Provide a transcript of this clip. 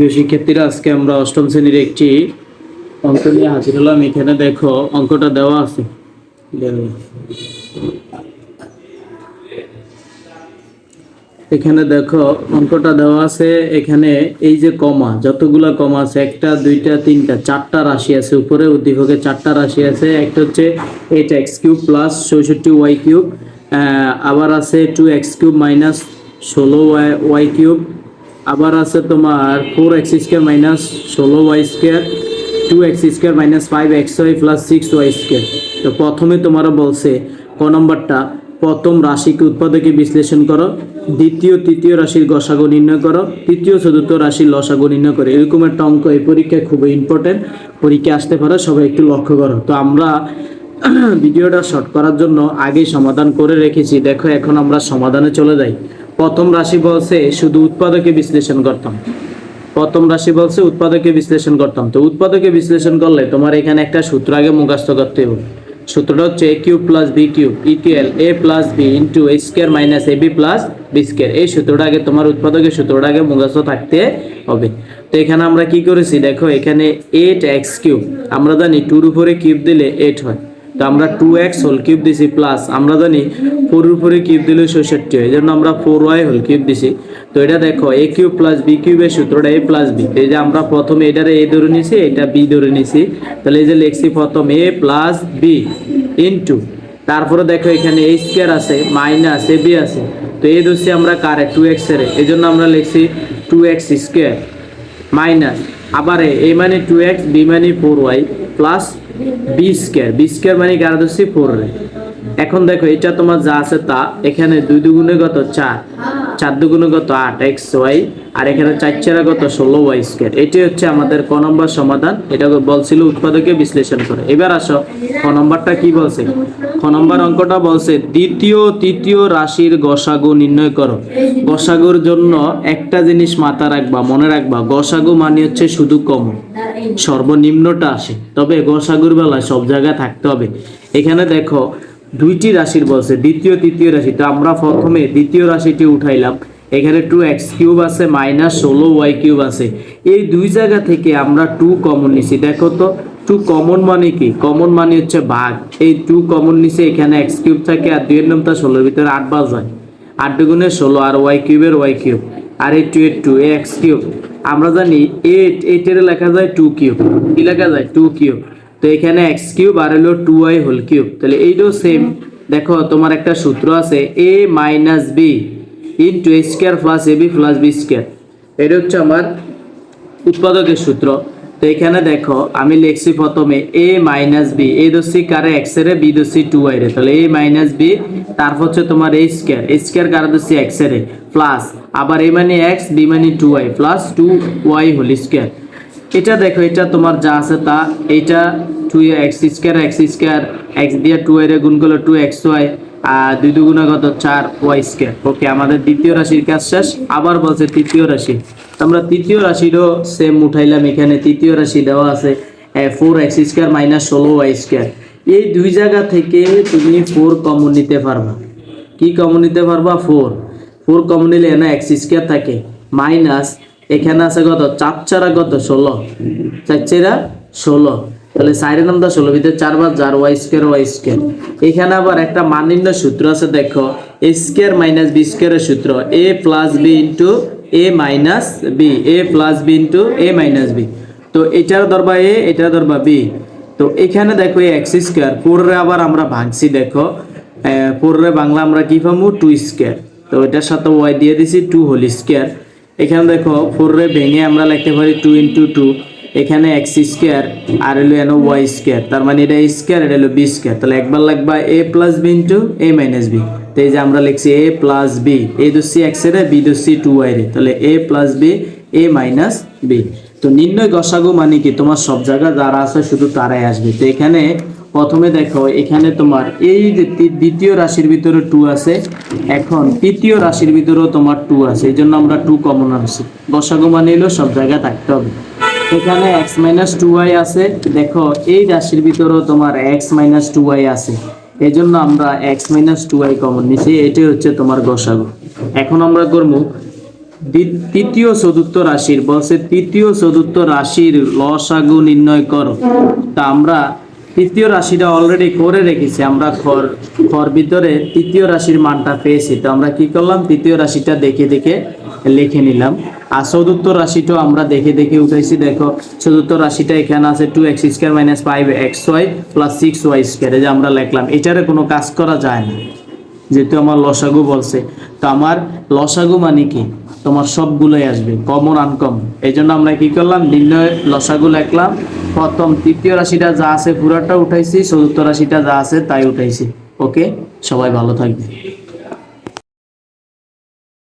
প্রিয় শিক্ষার্থীরা, আজকে আমরা অষ্টম শ্রেণির একটি অঙ্ক নিয়ে হাজির হলাম। এখানে দেখো অঙ্কটা দেওয়া আছে। এখানে দেখো অঙ্কটা দেওয়া আছে। এখানে এই যে কমা, যতগুলা কমা আছে, একটা, দুইটা, তিনটা, চারটা রাশি আছে। উপরে উদ্দীপকে চারটা রাশি আছে। একটা হচ্ছে এইট এক্স কিউব প্লাস চৌষট্টি ওয়াই কিউব আবার আছে টু এক্স কিউব মাইনাস ষোলো ওয়াই ওয়াই কিউব আবার আছে তোমার ফোর এক্স স্কোয়ার মাইনাস ষোলো y square two x square minus five x y plus six y square তো প্রথমে তোমারা বলছে ক নম্বরটা, প্রথম রাশিকে উৎপাদকে বিশ্লেষণ করো, দ্বিতীয়, তৃতীয় রাশির গসাগু নির্ণয় করো, তৃতীয়, চতুর্থ রাশির লসাগু নির্ণয় করো। এরকম একটা অঙ্ক এই পরীক্ষায় খুবই ইম্পর্টেন্ট পরীক্ষা আসতে পারে, সবাই একটু লক্ষ্য করো। তো আমরা ভিডিওটা শর্ট করার জন্য আগেই সমাধান করে রেখেছি। দেখো, এখন আমরা সমাধানে চলে যাই। প্রথম রাশি বলছে শুধু উৎপাদকে বিশ্লেষণ করতাম। প্রথম রাশি বলছে উৎপাদকে বিশ্লেষণ করতাম। তো উৎপাদকে বিশ্লেষণ করলে তোমার এখানে একটা সূত্র আগে মুখস্থ করতে হবে। সূত্রটা হচ্ছে a cube plus b cube equal a plus b into a square minus a b plus b square এই সূত্রটা আগে তোমার উৎপাদকের সূত্রটা আগে মুখস্থ থাকতে হবে। তো এখানে আমরা কি করেছি? দেখো এখানে এইট এক্স কিউব। আমরা জানি টুর উপরে কিউব দিলে এইট হয়। তো আমরা টু এক্স হোল কিউব দিছি প্লাস আমরা জানি ফোর উপরে কিউব দিলে ষষট্টি হয় এই জন্য আমরা ফোর ওয়াই হোল কিউব দিছি। তো এটা দেখো এ কিউব প্লাস বি কিউবের সূত্রটা এ প্লাস বি এই যে আমরা প্রথমে এটারে এ ধরে নিছি, এটা বি ধরে নিছি। তাহলে এই যে লিখছি প্রথম এ প্লাস বি ইন্টু তারপরে দেখো এখানে এ স্কোয়ার আছে মাইনাস এ বি আছে। তো এ ধরছি আমরা কারে টু এক্সের। এই জন্য আমরা লিখছি টু এক্স স্কোয়ার মাইনাস আবার এ মানে টু এক্স বি মানে four y plus b square b square মানে কার ধরছি ফোর এখন দেখো, এটা তোমার যা আছে তা। এখানে দুই দুগুণে কত? চার। চার দুগুণে কত? আট এক্স ওয়াই আর এখানে চার চারা কত? ষোলো ওয়াই স্কোয়ার এটাই হচ্ছে আমাদের ক নম্বর সমাধান। এটা বলছিল উৎপাদকে বিশ্লেষণ করে। এবার আসো, ক নম্বরটা কি বলছে? ক নম্বর অঙ্কটা বলছে, দ্বিতীয় তৃতীয় রাশির গসাগু নির্ণয় করো। গসাগুর জন্য একটা জিনিস মাথা রাখবা, মনে রাখবা, গসাগু মানে হচ্ছে শুধু কম সর্বনিম্নটা আসে। তবে গসাগুর বেলায় সব জায়গায় থাকতে হবে। এখানে দেখো, দুইটি রাশির বলছে, দ্বিতীয় তৃতীয় রাশি। তো আমরা প্রথমে দ্বিতীয় রাশিটি উঠাইলাম। এখানে টু এক্স কিউব আছে মাইনাস ষোলো ওয়াই কিউব আছে। এই দুই জায়গা থেকে আমরা টু কমন নিছি। দেখো তো টু কমন মানে কি? কমন মানে হচ্ছে ভাগ। এই টু কমন নিচে এখানে এক্স কিউব থাকে আর দুইয়ের নামটা ষোলোর ভিতরে আট বার যায় আট দুগুণে ষোলো আর ওয়াই কিউবের ওয়াই কিউব আর এই টু এর টু এ এক্স কিউব আমরা জানি এইট এইটের লেখা যায় টু কিউব কি লেখা যায়? টু কিউব তো এখানে এক্স কিউব আর হলো টু ওয়াই হোল কিউব তাহলে এইটাও সেম দেখো, তোমার একটা সূত্র আছে a minus b into a square plus a b plus b square এটা হচ্ছে আমার উৎপাদকের সূত্র। তো এখানে দেখো, আমি লিখছি প্রথমে এ মাইনাস বি। এ দোষী কারে এক্সের, বি দোষী টু ওয়াই রে তাহলে এ মাইনাস বি, তারপর হচ্ছে তোমার এ স্কোয়ার। এ স্কোয়ার কারে দোষী এক্সের, প্লাস আবার এ মানে এক্স, বি মানে two y, plus two y whole square. এটা দেখো, এটা তোমার যা আছে তা। এটা two x square x square, x দিয়ে টু এর গুণ করল টু এক্স ওয়াই। দুই দুগুণা কত চার ওয়াই স্কোয়ার। ওকে, আমাদের দ্বিতীয় রাশির কাজ শেষ। আবার বলছে তৃতীয় রাশি। আমরা তৃতীয় রাশিরও সেম উঠাইলাম। এখানে তৃতীয় রাশি দেওয়া আছে ফোর এক্স স্কোয়ার মাইনাস ষোলো ওয়াই স্কোয়ার এই দুই জায়গা থেকে তুমি ফোর কমন নিতে পারবা। কি কমন নিতে পারবা? ফোর ফোর কমন নিলে না এক্স স্কোয়ার থাকে। মাইনাস এখানে আছে কত? চার চারা কত? ষোলো। চার চারা ষোলো। তাহলে সাইডের নামটা ষোলো ভিতরে চারবার যার, ওয়াই স্কোয়ার ওয়াই স্কোয়ার। এখানে আবার একটা মানিন্য সূত্র আছে, দেখো, এ স্কোয়ার মাইনাস বি স্কোয়ারের সূত্র, a plus b into a minus b, a plus b into a minus b. তো এটার ধরবা এ, এটার ধরবা বি। তো এখানে দেখো এই এক্স স্কোয়ার ফোরে আবার আমরা ভাঙছি, দেখো। ফোরে বাংলা আমরা কি পাবো? Two square. তো এটার সাথে ওয়াই দিয়ে দিছি, টু হোল স্কোয়ার। এখানে দেখো ফোর রে ভেঙে আমরা লিখতে পারি টু ইন্টু টু। এখানে এক্স স্কোয়ার আর হলো এনো ওয়াই স্কোয়ার তার মানে এটা স্কোয়ার এটা হলো বি স্কোয়ার তাহলে একবার লাগবা a plus b into a minus b তো এই যে আমরা লিখছি এ প্লাস বি এ দোষী এক্সের বি দোষী টু ওয়াই রে তাহলে a plus b a minus b তো নির্ণয় গসাগু মানে কি? তোমার সব জায়গা যারা আছে শুধু তারাই আসবে। তো এখানে প্রথমে দেখো, এখানে তোমার এই যে দ্বিতীয় রাশির ভিতরে টু আছে, এখন তৃতীয় রাশির ভিতরেও তোমার টু আছে। এই জন্য আমরা টু কমন আনছি। গসাগু মানে হলো সব জায়গায় থাকতে হবে। এখানে এক্স মাইনাস টু ওয়াই আছে। দেখো, এই রাশির ভিতরেও তোমার এক্স মাইনাস টু ওয়াই আছে। এই জন্য আমরা x minus two y common নিছি। এটাই হচ্ছে তোমার গসাগু। এখন আমরা করব তৃতীয় চতুর্থ রাশির। বলছে, তৃতীয় চতুর্থ রাশির লসাগু নির্ণয় করো। তা আমরা তৃতীয় রাশিটা অলরেডি করে রেখেছি। আমরা খর খর ভিতরে তৃতীয় রাশির মানটা পেয়েছি। তো আমরা কি করলাম? তৃতীয় রাশিটা দেখে দেখে লিখে নিলাম। আর চতুর্থ রাশিটাও আমরা দেখে দেখে উঠাইছি, দেখো। চতুর্থ রাশিটা এখানে আছে two x square minus five x y plus six y square যে আমরা লিখলাম। এটারে কোনো কাজ করা যায় না, যেহেতু আমার লসাগু বলছে। তো আমার লসাগু মানে কি? তোমার সবগুলোই আসবে কমন আনকমন এই জন্য আমরা কি করলাম? নির্ণয় লসাগু লিখলাম। প্রথম, তৃতীয় রাশিটা যা আছে পুরাটা উঠাইছি, চতুর্থ রাশিটা যা আছে তাই উঠাইছি। ওকে? সবাই ভালো থাকবে।